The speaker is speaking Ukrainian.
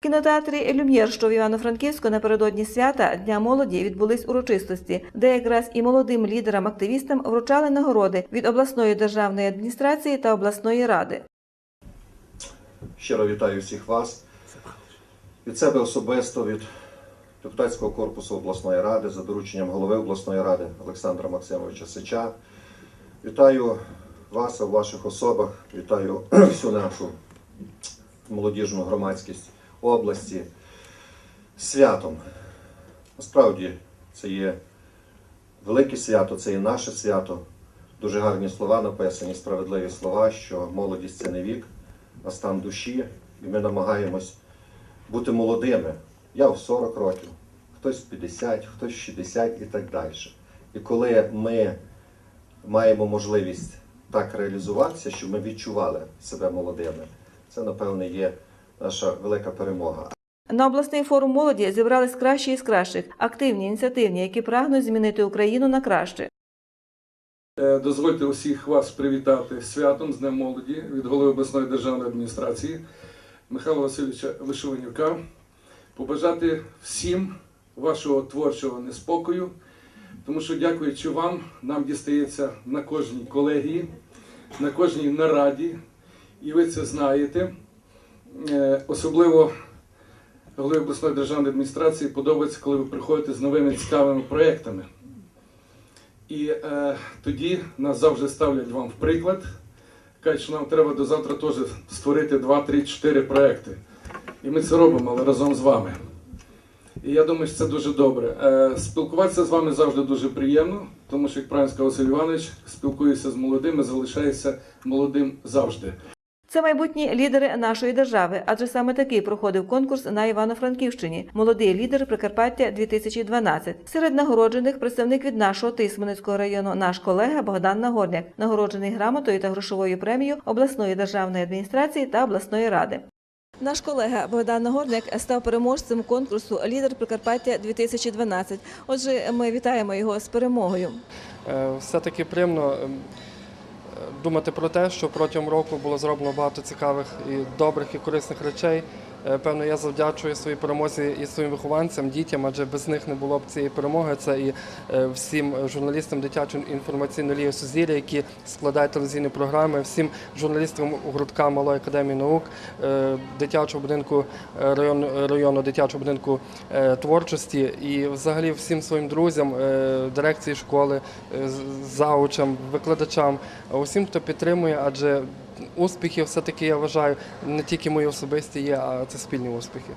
Кінотеатрі Люм'єр, що в Івано-Франківську напередодні свята Дня молоді відбулись урочистості, де якраз і молодим лідерам-активістам вручали нагороди від обласної державної адміністрації та обласної ради. Щиро вітаю всіх вас. Від себе особисто, від депутатського корпусу обласної ради за дорученням голови обласної ради Олександра Максимовича Сича. Вітаю вас у ваших особах, вітаю всю нашу молодіжну громадськість області святом. Насправді це є велике свято, це є наше свято. Дуже гарні слова написані, справедливі слова, що молодість це не вік, а стан душі, і ми намагаємось бути молодими. Я в 40 років, хтось в 50, хтось в 60 і так далі. І коли ми маємо можливість так реалізуватися, щоб ми відчували себе молодими, це, напевне, є наша велика перемога. На обласний форум молоді зібрались кращі із кращих, активні, ініціативні, які прагнуть змінити Україну на краще. Е, Дозвольте усіх вас привітати святом з Днем молоді від голови обласної державної адміністрації Михайла Васильовича Вишиванюка. Побажати всім вашого творчого неспокою, тому що, дякуючи вам, нам дістається на кожній колегії, на кожній нараді, і ви це знаєте. Е, Особливо голові обласної державної адміністрації подобається, коли ви приходите з новими цікавими проєктами. І е, тоді нас завжди ставлять вам в приклад. Кажуть, що нам треба до завтра теж створити 2, 3, 4 проекти. І ми це робимо, але разом з вами. І я думаю, що це дуже добре. Е, спілкуватися з вами завжди дуже приємно, тому що, як правильно сказав Василь Іванович, спілкуюся з молодими, залишаюся молодим завжди. Це майбутні лідери нашої держави, адже саме такий проходив конкурс на Івано-Франківщині. Молодий лідер Прикарпаття 2012. Серед нагороджених представник від нашого Тисменецького району, наш колега Богдан Нагорняк, нагороджений грамотою та грошовою премією обласної державної адміністрації та обласної ради. Наш колега Богдан Нагорняк став переможцем конкурсу Лідер Прикарпаття 2012. Отже, ми вітаємо його з перемогою. Е, Все-таки приємно ем, думати про те, що протягом року було зроблено багато цікавих і добрих і корисних речей. Е, Певно, я завдячую своїй перемозі і своїм вихованцям, дітям, адже без них не було б цієї перемоги. Це і е, всім журналістам дитячої інформаційної ліги Сузір'я, які складають телевізійні програми, всім журналістам гуртка Малої академії наук, е, дитячого будинку е, район, району дитячого будинку творчості і взагалі всім своїм друзям, дирекції школи, заучам, викладачам, е, хто підтримує, адже успіхи все-таки я вважаю не тільки мої особисті є, а це спільні успіхи.